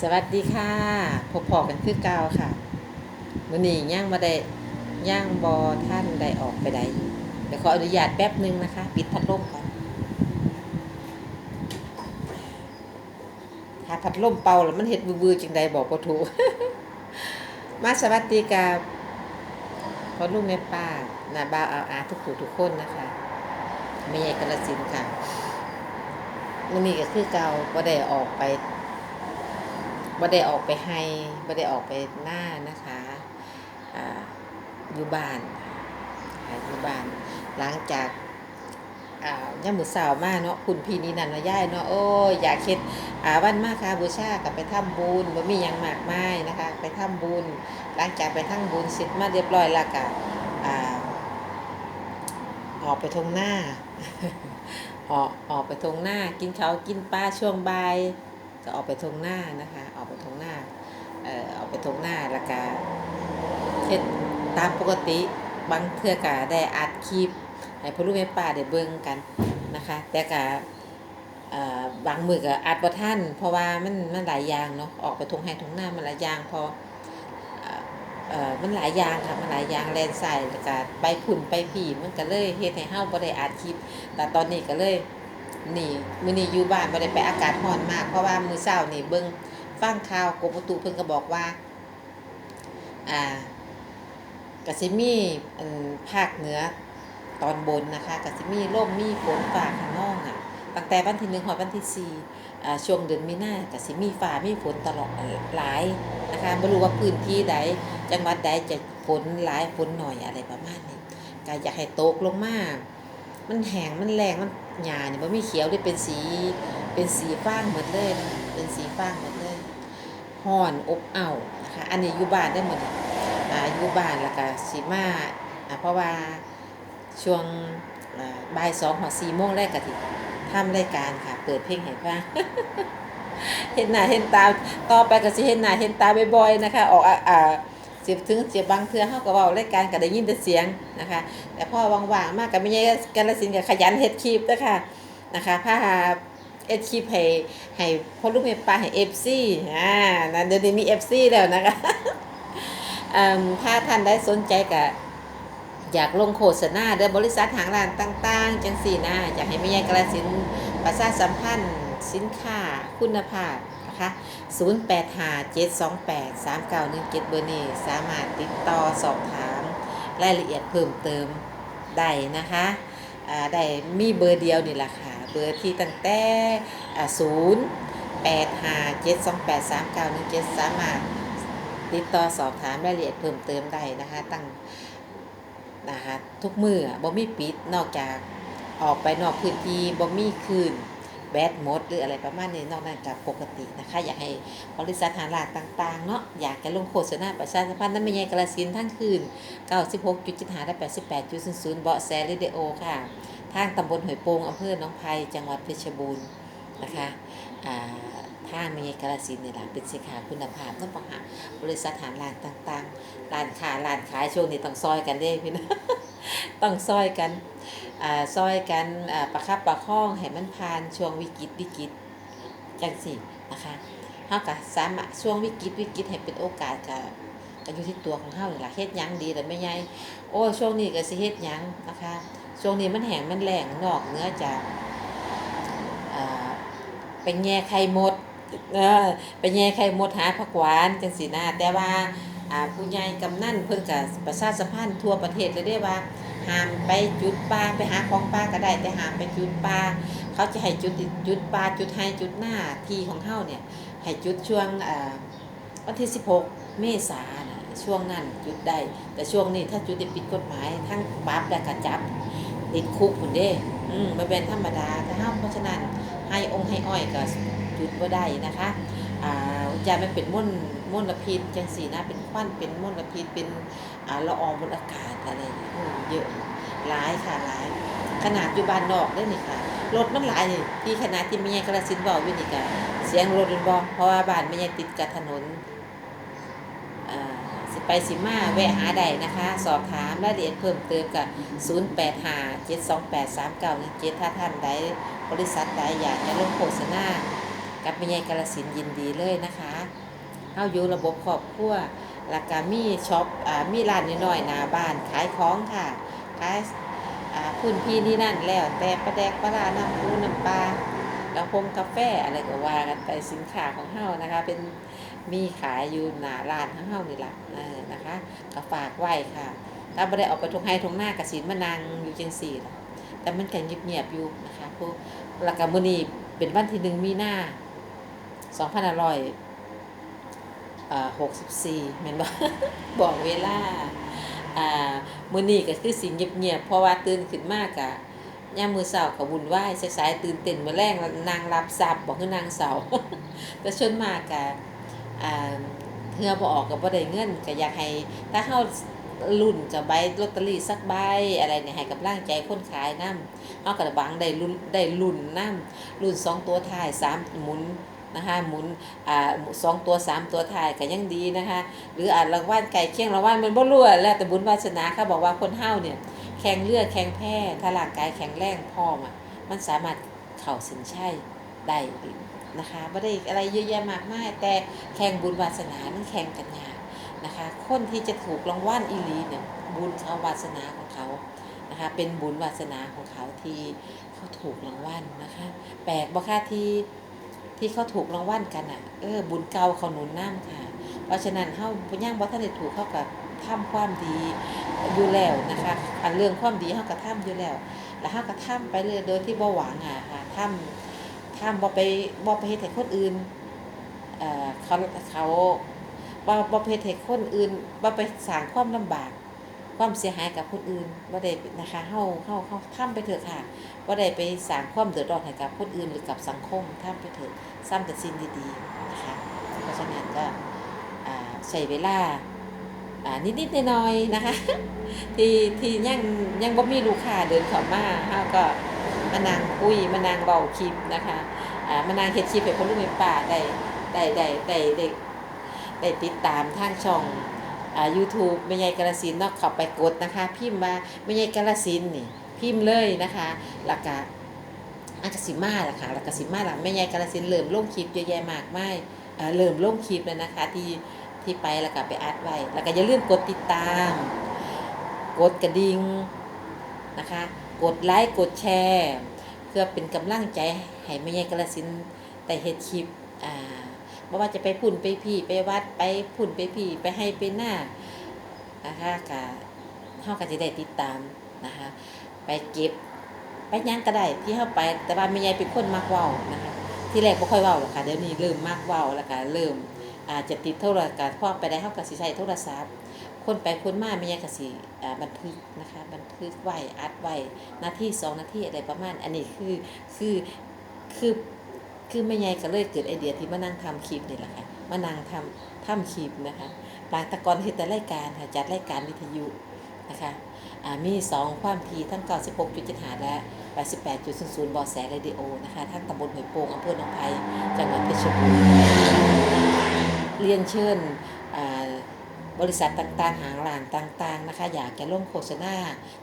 สวัสดีค่ะพบพอกันคือเก่าค่ะมื้อนี้ย่างมาได้ย่างบอท่านได้ออกไปใดเดี๋ยวขออนุญาตแป๊บนึงนะคะ ปิดพัดลมก่อนถ้าพัดลมเป่าแล้วมันเฮ็ดวือๆจังใดบอกบ่ถูกมาสวัสดีกับพ่อลุงแม่ป้านาบ่าวเอาอาทุกผู้ทุกคนนะคะแม่ใหญ่กาฬสินค่ะมื้อนี้ก็คือเก่าบ่ได้ออกไป บ่ได้ออกไปให้บ่ได้ออกไปหน้านะคะอ่าอยู่บ้านอยู่บ้าน หลังจากอ่าย่ามมื้อเช้ามาเนาะคุณพี่นี่นั่นนาะยายเนาะโอ้ยอยากเฮ็ดอ่าวันมาค่ะบูชาก็ไปทำบุญบ่มีหยังมากมายนะคะ ไปทำบุญ หลังจากไปทำบุญเสร็จมาเรียบร้อยแล้วก็อ่าออกไปทงหน้าออกออกไปทงหน้ากินข้าวกินปลาช่วงบ่าย ก็ออกไปทงหน้านะคะ ออกไปทงหน้าเอ่อออกไปทงหน้าล้วก็เฮ็ดตามปกติบางเทื่อก็ได้อัดคลิปให้พ่อลูกแม่ป้าได้เบิ่งกันนะคะ แต่ก็เอ่อบางมือก็อัดบ่ทันเพราะว่ามันมันหลายอย่างเนาะออกไปทงให้ทงหน้ามันหลายอย่างพอเอ่อมันหลายอย่างค่ะมันหลายอย่างแล่นสายแล้วก็ไปพุ่นไปผีมันก็เลยเฮ็ดให้เฮาบ่ได้อัดคลิปแต่ตอนนี้ก็เลย นี่มื้อนี้อยู่บ้านบ่ได้ไปอากาศร้อนมาก เพราะว่ามื้อเช้านี่เบิ่งฟังข่าวกรมอุตุเพิ่นก็บอกว่า อ่าก็สิมีอันภาคเหนือตอนบนนะคะก็สิมีลมมีฝนฟ้าคะนองอะตั้งแต่วันที่1ฮอดวันที่4อ่าช่วงเดือนมีนาก็สิมีฟ้ามีฝนตลอดหลายนะคะบ่รู้ว่าพื้นที่ใดจังหวัดใดจะฝนหลายฝนหน่อยอะไรประมาณนี้ก็อยากให้ตกลงมา มันแห้งมันแรงมัน หญ้านี่บ่มีเขียวได้เป็นสีเป็นสีฟ้างหมดเลยนะคะเป็นสีฟ้างหมดเลยฮ้อนอบอ้าวนะคะอันนี้อยู่บ้านได้หมดอ่าอยู่บ้านแล้วก็สิมาอ่าเพราะว่าช่วงอ่าบ่าย2ถึง4โมงแรกก็สิทำรายการค่ะ เปิดเพลงให้ฟังเห็นหน้าเห็นตาต่อไปก็สิเห็นหน้าเห็นตาบ่อยๆนะคะ ออกอ่า อ่าสิถึงสิบบางเทือเฮาก็เว้ารายการก็ได้ยินแต่เสียงนะคะ แต่พ่อว่างๆมากก็ไม่ใช่กาลสินธุ์ก็ขยันเฮ็ดคลิปเด้อค่ะนะคะพาเอ็ดคลิปให้ให้พ่อลูกแม่ป้าให้ FC อ่านั่นเดี๋ยวนี้มี FC แล้วนะคะถ้าท่านได้สนใจก็อยากลงโฆษณาเด้อบริษัทหางร้านต่าง ๆ จังซี่นะอยากให้แม่ใหญ่กาลสินประชาสัมพันธ์ สินค้าคุณภาพนะคะ0857283917 เบอร์นี้สามารถติดต่อสอบถามรายละเอียดเพิ่มเติมได้นะคะได้มีเบอร์เดียวนี่แหละค่ะ เบอร์ที่ตั้งแต่ศูนย์แปดห้าเจ็ดสองแปดสามเก้าหนึ่งเจ็ดสามารถติดต่อสอบถามรายละเอียดเพิ่มเติมได้นะคะ ตั้งนะคะทุกมืออบ่มีปิดนอกจากออกไปนอกพื้นที่บ่มีคืน แบตหมดหรืออะไรประมาณนี้นอกนั้นจากปกตินะคะ อยากให้บริษัทหาหลาดต่างๆเนาะอยากจะลงโฆษณาประชาสัมพันธ์นั้นไม่ใหญ่กระสินทั้งคืน 96.75และ88.00เบาะแสเรดิโอค่ะ ทางตำบลหอยโปงอำเภอหนองไผ่จังหวัดเพชรบูรณ์นะคะอ่าทางไม่ใช่กระสินธุ์นี่แหละเป็นสินค้าคุณภาพต้องบอกหาบริษัทหาลานต่างๆ ร้านค้าร้านขายช่วงนี้ต้องซอยกันเด้พี่น้อง ต้องซอยกันอ่าซอยกันอ่าประคับประคองให้มันผ่านช่วงวิกฤตวิกฤตจังสินะคะเฮาก็สามารถช่วงวิกฤตวิกฤตให้เป็นโอกาสก็ก็อยู่ที่ตัวของเฮาล่ะเฮ็ดหยังดีแล้วไม่ใหญ่โอ้ช่วงนี้ก็สิเฮ็ดหยังนะคะช่วงนี้มันแห้งมันแล้งนอกเหนือจากอ่าไปแย่ไข่มด เออไปแย่ไข่มดหาผักหวานจังซี่นะแต่ว่า ผู้ใหญ่กำนันเพิ่นก็ประชาสัมพันธ์ทั่วประเทศเลยเด้ว่าห้ามไปจุดป่าไปหาของป่าก็ได้แต่ห้ามไปจุดป่าเขาจะให้จุดจุดป่าจุดให้จุดหน้าที่ของเฮาเนี่ยให้จุดช่วงวันที่ 16 เมษายนช่วงนั้นจุดได้ แต่ช่วงนี้ถ้าจุดได้ผิดกฎหมายทั้งปรับและก็จับติดคุกพุ่นเด้อืมบ่เป็นธรรมดาถ้าห้ามเพราะฉะนั้นให้องค์ให้อ้อยก็จุดบ่ได้นะคะ ยามันเป็นมลมลพิษจังซี่นะเป็นควันเป็นมลพิษเป็นอ่าละอองบนอากาศอะไรเยอะหลายค่ะหลาย ขนาดอยู่บ้านนอกเด้นี่ค่ะรถมันหลายนี่ที่ขนาดที่แม่กระสินธุ์เว้าอยู่นี่ก็เสียงรถมันบ่เพราะว่าบ้านไม่ใช่ติดกับถนนอ่าสิไปสิมาแวะหาได้นะคะ สอบถามรายละเอียดเพิ่มเติมกับ 0857283917ถ้าท่านใดบริษัทใดอยากจะลงโฆษณา กับแม่ใหญ่กาลสินยินดีเลยนะคะเฮาอยู่ระบบครอบครัวแล้วก็มีช็อปอ่ามีร้านน้อยๆหน้าบ้านขายของค่ะขายอ่าพื้นพี่นี่นั่นแล้วแต่ปลาแดกปลาร้าน้ำปูน้ำปลาแล้วพงกาแฟอะไรก็ว่ากันไปสินค้าของเฮานะคะ เป็นมีขายอยู่หน้าร้านของเฮานี่แหละเออนะคะก็ฝากไว้ค่ะถ้าบ่ได้ออกไปทงไห้ทงหน้ากสินมานั่งอยู่จังซี่แต่มันก็เงียบๆอยู่นะคะพวกแล้วก็มื้อนี้เป็นวันที่หนึ่งมีหน้า 2500เอ่อ64แม่เมนบ่บอกเวลาอ่ามือนี้ก็คือสิเงียบๆเพราะว่าตื่นขึ้นมากะยามือเช้าก็วุ่นวายสายๆตื่นเต้นมื้อแรงแล้วนางรับทรัพย์บ่คือนางเสาแต่ส่วนมากก็อ่าเทื่อออกก็บ่ได้เงินก็อยากให้ถ้าเฮารุ่นจะใบลอตเตอรี่สักใบอะไรเนี่ยให้กำลังใจคนขายน้ำเอากระบังได้รุ่นได้รุ่นน้ำรุ่นสองตัวท้ายสามหมุน นะคะหมุนอ่าสองตัวสามตัวทายก็ยังดีนะคะหรืออ่ารางวัลไก่เคียงรางวัลมันบ่รั่วแล้วแต่บุญวาสนาเขาบอกว่าคนเฮาเนี่ยแข็งเลือดแข็งแพ้ถ้าร่างกายแข็งแรงพร้อมอะมันสามารถเข้าสินใช่ได้นะคะไม่ได้อะไรเยอะแยะมากมายแต่แข่งบุญวาสนานั่นแข่งกันยากนะคะคนที่จะถูกรางวัลอีลีเนี่ยบุญเขาวาสนาของเขานะคะเป็นบุญวาสนาของเขาที่เขาถูกรางวัลนะคะแปลกบ่ค่ะที่ ที่เขาถูกรางวัลกันอะ เออ บุญเก่าเขาหนุนน้ำค่ะ เพราะฉะนั้นเฮาบ่ย่างบ่ทันได้ถูกเขากับทำความดีอยู่แล้วนะคะอันเรื่องความดีเฮาก็ทำอยู่แล้ว แล้วเฮาก็ทำไปเลยโดยที่บ่หวังอะค่ะทำทำบ่ไปบ่ไปเฮ็ดให้คนอื่นเอ่อเขาเขาบ่บ่ไปเฮ็ดให้คนอื่นบ่ไปสร้างความลำบาก ความเสียหายกับคนอื่นบ่าได้นะคะเฮาเฮาเฮาทำไปเถอะค่ะบ่าได้ไปสร้างความเดือดร้อนให้กับคนอื่นหรือกับสังคมทำไปเถอะซ้ำแต่สิ่งดีๆนะคะเพราะฉะนั้นก็ใช้เวลาอ่านิดๆหน่อยๆนะคะ ที่ที่ยังยังบ่มีลูกค้าเดินเข้ามาเฮาก็มานั่งคุยมานั่งเว้าคลิปนะคะอ่ามานั่งเฮ็ดคลิปให้คนลูกให้ป้าได้ได้ได้ได้ได้ได้ติดตามทางช่อง อ่า YouTube แม่ใหญ่กาลสินเนาะเข้าไปกดนะคะ พิมพ์มาแม่ใหญ่กาลสินนี่พิมพ์เลยนะคะแล้วก็อาจจะสิมาล่ะค่ะแล้วก็สิมาล่ะแม่ใหญ่กาลสินเริ่มลงคลิปเยอะแยะมากมายเอ่อเริ่มลงคลิปแล้วนะคะ ที่ที่ไปแล้วก็ไปอัดไว้ แล้วก็อย่าลืมกดติดตาม กดกระดิ่งนะคะ กดไลค์กดแชร์ เพื่อเป็นกำลังใจให้แม่ใหญ่กาลสินธุ์ได้เฮ็ดคลิปอ่า บ่ว่าจะไปพุ่นไปพี่ไปวัดไปพุ่นไปพี่ไปให้ไปหน้านะคะกะเฮาก็จะได้ติดตามนะคะ ไปเก็บไปหยังก็ได้ที่เฮาไป แต่ว่าแม่ใหญ่เป็นคนมักเว้านะคะ ที่แรกบ่ค่อยเว้าหรอกค่ะเดี๋ยวนี้เริ่มมักเว้าแล้วก็เริ่มอาจจะติดโทรศัพท์พอไปได้เฮาก็สิใช้โทรศัพท์คนไปคนมาแม่ใหญ่ก็สิอ่าบันทึกนะคะ บันทึกไว้อัดไว้นาทีสองนาทีอะไรประมาณ อันนี้คือคือคือ คือแม่ยายก็เลยเกิดไอเดียที่มานั่งทำคลิปนี่แหละค่ะมานั่งทำทำคลิปนะคะหลังตะกอนเฮ็ดแต่รายการค่ะจัดรายการวิทยุนะคะอ่ามีสองความที่ทั้ง 96.75 และ 88.00 บอแสเรดิโอนะคะทั้งตำบลหอยโป่งอำเภอหนองไผ่จังหวัดเพชรบูรณ์เรียนเชิญ บริษัทต่างๆ หางร้านต่างๆนะคะ อยากจะร่วมโฆษณา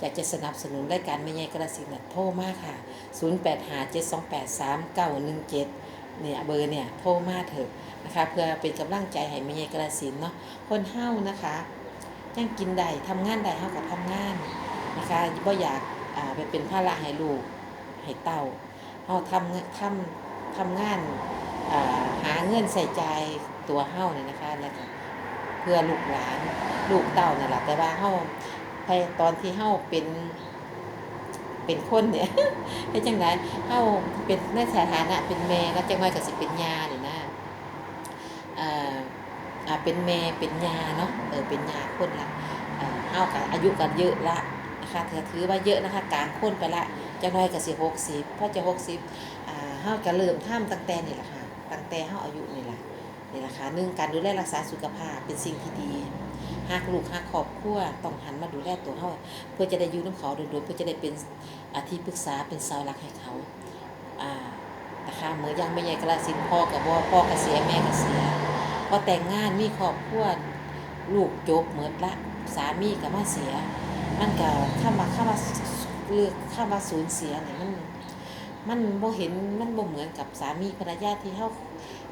อยากจะสนับสนุนรายการแม่ยายกระสินโทรมากค่ะ 0857283917 เนี่ยเบอร์เนี่ยโทรมาเถอะนะคะ เพื่อเป็นกำลังใจให้แม่ยายกระสินเนาะคนเฮ้านะคะยังกินได้ทำงานได้เฮ้าก็ทำงานนะคะบ่อยากอ่าไปเป็นภาระให้ลูกให้เต้าเฮาทำทำทำงานาหาเงินใส่ใจตัวเฮ้าเนี่ยนะคะแล้วก็ พื่อลูกหลานลูกเต้านั่นแหละแต่ว่าเฮาไปตอนที่เฮาเป็นเป็นคนเนี่ยเฮ็ดจังไดเฮาเป็นในสถานะเป็นแม่แล้วจังว่าก็สิเป็นยาเนี่ยนะอ่าอ่าเป็นแม่เป็นยาเนาะเออเป็นยาคนละเฮาก็อายุก็เยอะละนะคะถือถือว่าเยอะนะคะกลางคนไปละจังน้อยก็สิ60พอจะ60อ่าเฮาก็เริ่มทำตั้งแต่นี่แหละค่ะตั้งแต่เฮาอายุนี่แหละ นี่ล่ะค่ะหนึ่งการดูแลรักษาสุขภาพเป็นสิ่งที่ดีหากลูกหากครอบครัวต้องหันมาดูแลตัวเฮาเพื่อจะได้อยู่นำเขาโดยๆเพื่อจะได้เป็นอาที่ปรึกษาเป็นสาหลักให้เขาอ่านะคะเหมือนยังไม่ใหญ่กระสินพ่อกับว่าพ่อก็เสียแม่ก็เสียพอแต่งงานมีครอบครัวลูกจบเหมือนละสามีก็มาเสีย มันก็ข้ามาข้ามาเลือกข้ามาสูญเสียเนี่ยมันมันบ่เห็นมันบ่เหมือนกับสามีภรรยาที่เฮาอ่า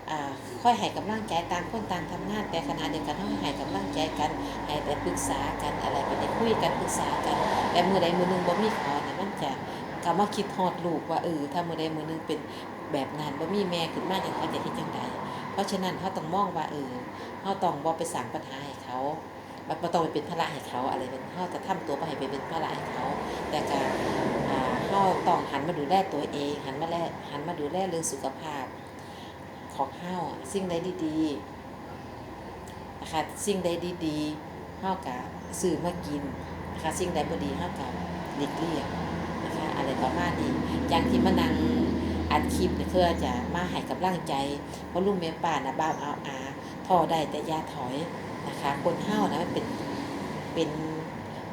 ค่อยให้กำลังใจต่างคนต่างทำงาน แต่ขณะเดียวกันเฮาให้กำลังใจกันให้แต่ปรึกษากันอะไรไปได้คุยกันปรึกษากัน แต่มื้อใดมือหนึงบ่มีขาเนี่ยมันจะก็มาคิดฮอดลูกว่าเออถ้ามื้อใดมือหนึงเป็นแบบนั้นบ่มีแม่ขึ้นมาเนี่ยเขาจะเฮ็ดจังไดเพราะฉะนั้นเฮาต้องมองว่าเออเฮาต้องบ่ไปสร้างปัญหาให้เขาบ่ต้องไปเป็นภาระให้เขาอะไรเป็นเฮาจะทำตัวบ่ให้ไปเป็นภาระให้เขา แต่ก็อ่าเฮาต้องหันมาดูแลตัวเอง หันมาแลหันมาดูแลเรื่องสุขภาพ ของเฮาสิ่งใดดีๆนะคะสิ่งใดดีๆเฮาก็ซื้อมากินนะคะสิ่งใดบ่ดีเฮาก็หลีกเลี่ยงนะคะอะไรประมาณนี้อย่างที่มานั่งอัดคลิปเนี่ยเพื่อจะมาให้กำลังใจเพราะลุงแม่ป้านะบ้าเอาอาท้อได้แต่ยาถอยนะคะ คนเฮานะมันเป็นเป็น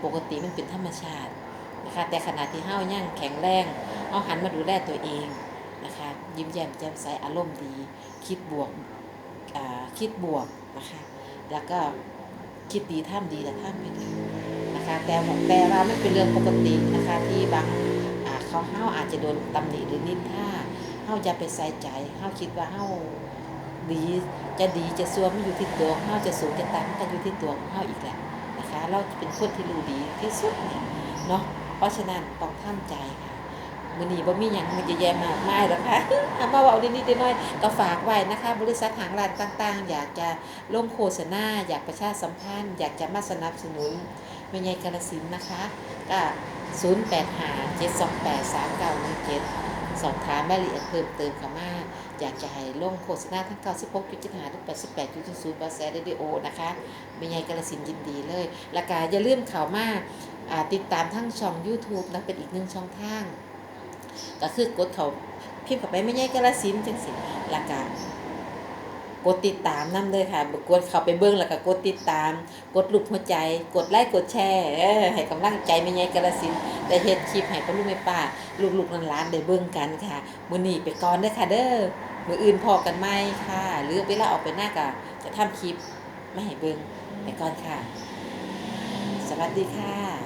ปกติมันเป็นธรรมชาตินะคะแต่ขณะที่เฮายังแข็งแรงเฮาหันมาดูแลตัวเอง ยิ้มแย้มแจ่มใสอารมณ์ดี คิดบวกคิดบวกนะคะ แล้วก็คิดดีทำดีและทำไปดีนะคะ แต่แต่ว่ามันเป็นเรื่องปกตินะคะที่บางเขาเฮาอาจจะโดนตำหนิหรือนินทาเฮาอย่าไปใส่ใจเฮาคิดว่าเฮาดีจะดีจะซัวไม่อยู่ที่ตัวเฮาจะสูงจะต่ำก็อยู่ที่ตัวของเฮาอีกแหละนะคะ เราเป็นคนที่รู้ดีที่สุดเนี่ยเนาะเพราะฉะนั้นต้องท่ามใจค่ะ มือนี้บ่มีหยังมันจะแย่มากมายหรอกค่ะเอามาเว้านิดๆน้อยๆก็ฝากไว้นะคะ บริษัทหางร้านต่างๆ อยากจะลงโฆษณาอยากประชาสัมพันธ์ อยากจะมาสนับสนุนแม่ใหญ่กาฬสินนะคะก็0857283917 สอบถามรายละเอียดเพิ่มเติมเข้ามาอยากจะให้ลงโฆษณาทั้ง 96.5หรือ88.0บาแซเรดิโอนะคะแม่ใหญ่กาฬสินยินดีเลย แล้วก็อย่าลืมข้าวมาอ่าติดตามทั้งช่อง YouTube นะเป็นอีกหนึ่งช่องทาง ก็คือกดเขาพิมพ์เข้าไปไม่ใช่กระสินจังสิแล้วก็กดติดตามนํเลยค่ะกดเข้าไปเบิ่งแล้วก็กดติดตาม กดรูปหัวใจ กดไลค์กดแชร์ให้กำลังใจไม่ใช่กระสินธุ์ได้เฮ็ดคลิปให้พ่อลูกแม่ป้า ลูกๆหลานๆได้เบิ่งกันค่ะมื้อนี้ไปก่อนเด้อค่ะเด้อมื้ออื่นพอกันใหม่ค่ะ หรือเวลาออกไปหน้าก็จะทำคลิปไม่ให้เบิ่งไปก่อนค่ะ สวัสดีค่ะ